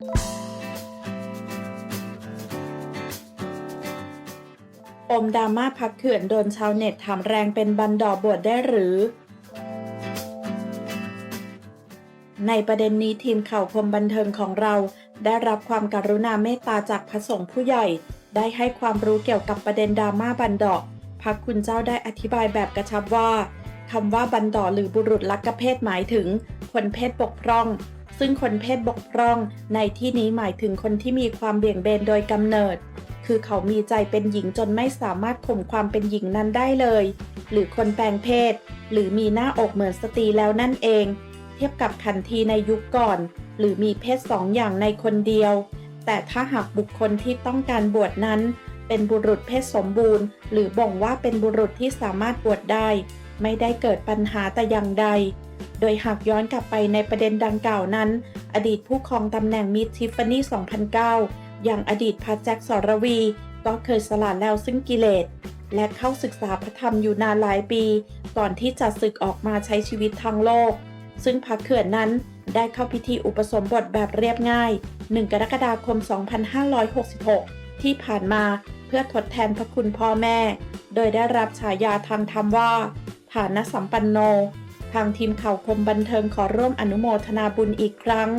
ปมดราม่าพักเขื่อนโดนชาวเน็ตถามแรงเป็นบันดอบวชได้หรือ ในประเด็นนี้ทีมข่าวคมบันเทิงของเรา ได้รับความกรุณาเมตตาจากพระสงฆ์ผู้ใหญ่ ได้ให้ความรู้เกี่ยวกับประเด็นดราม่าบันดอพักคุณเจ้าได้อธิบายแบบกระชับว่าคำว่าบันดอหรือบุรุษลักเพศหมายถึงคนเพศบกพร่อง ซึ่งคนเพศบกพร่อง ในที่นี้หมายถึงคนที่มีความเบี่ยงเบนโดยกำเนิด คือเขามีใจเป็นหญิงจนไม่สามารถข่มความเป็นหญิงนั้นได้เลย หรือคนแปลงเพศ หรือมีหน้าอกเหมือนสตรีแล้วนั่นเอง เทียบกับขันทีในยุคก่อน หรือมีเพศสองอย่างในคนเดียว แต่ถ้าหากบุคคลที่ต้องการบวชนั้น เป็นบุรุษเพศสมบูรณ์ หรือบ่งว่าเป็นบุรุษที่สามารถบวชได้ ไม่ได้เกิดปัญหาแต่อย่างใด โดยหากย้อนกลับไปในประเด็นดังกล่าวนั้น อดีตผู้ครองตำแหน่งมิสทิฟฟานี่2009 อย่างอดีตพระแจ็คสรวี ก็เคยสละแล้วซึ่งกิเลส และเข้าศึกษาพระธรรมอยู่นานหลายปี ก่อนที่จะศึกออกมาใช้ชีวิตทางโลก ซึ่งพระเขื่อนนั้นได้เข้าพิธีอุปสมบทแบบเรียบง่าย 1 กรกฎาคม 2566 ที่ผ่านมาเพื่อทดแทนพระคุณพ่อแม่ โดยได้รับฉายาทางธรรมว่าฐานสัมปันโน ทางทีมข่าวคมบันเทิงขอร่วมอนุโมทนาบุญอีกครั้ง